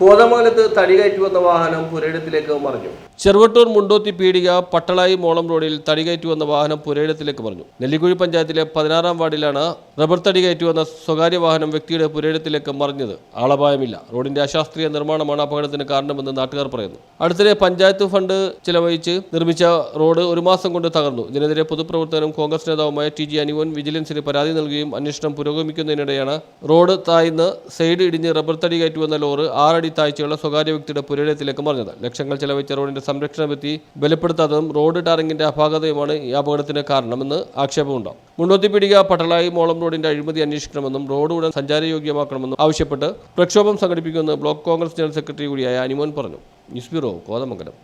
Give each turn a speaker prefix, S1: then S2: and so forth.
S1: കോതമംഗലത്ത് തടി കയറ്റി വന്ന വാഹനം പുരയിടത്തിലേക്ക് മറിഞ്ഞു. ചെറുവട്ടൂർ മുണ്ടോത്തി പീടിക പട്ടളായി മോളം റോഡിൽ തടി കയറ്റി വന്ന വാഹനം പുരയിടത്തിലേക്ക് മറിഞ്ഞു. നെല്ലിക്കുഴി പഞ്ചായത്തിലെ പതിനാറാം വാർഡിലാണ് റബ്ബർ തടി കയറ്റി വന്ന സ്വകാര്യ വാഹനം വ്യക്തിയുടെ പുരയിടത്തിലേക്ക് മറിഞ്ഞത്. ആളപായമില്ല. റോഡിന്റെ അശാസ്ത്രീയ നിർമ്മാണമാണ് അപകടത്തിന് കാരണമെന്ന് നാട്ടുകാർ പറയുന്നു. അടുത്തിടെ പഞ്ചായത്ത് ഫണ്ട് ചിലവഴിച്ച് നിർമ്മിച്ച റോഡ് ഒരു മാസം കൊണ്ട് തകർന്നു. ഇതിനെതിരെ പൊതുപ്രവർത്തകനും കോൺഗ്രസ് നേതാവുമായ ടി ജി അനിവൻ വിജിലൻസിന് പരാതി നൽകുകയും അന്വേഷണം പുരോഗമിക്കുന്നതിനിടെയാണ് റോഡ് താഴ്ന്ന് സൈഡ് ഇടിഞ്ഞ് റബ്ബർ തടി കയറ്റി വന്ന ലോറ് ആറടി താഴ്ചയുള്ള സ്വകാര്യ വ്യക്തിയുടെ പുരയിടത്തിലേക്ക് മറിഞ്ഞത്. ലക്ഷങ്ങൾ ചെലവഴിച്ച റോഡിന്റെ സംരക്ഷണ ഭിത്തി ബലപ്പെടുത്താത്തതും റോഡ് ടാറിംഗിന്റെ അപാകതയുമാണ് ഈ അപകടത്തിന് കാരണമെന്ന് ആക്ഷേപമുണ്ട്. പിടിക പട്ടളായി മോളം റോഡിന്റെ അഴിമതി അന്വേഷിക്കണമെന്നും റോഡ് ഉടൻ സഞ്ചാരയോഗ്യമാക്കണമെന്നും ആവശ്യപ്പെട്ട് പ്രക്ഷോഭം സംഘടിപ്പിക്കുമെന്ന് ബ്ലോക്ക് കോൺഗ്രസ് ജനറൽ സെക്രട്ടറി കൂടിയായ അനിമോൻ പറഞ്ഞു. News bureau Kothamangalam.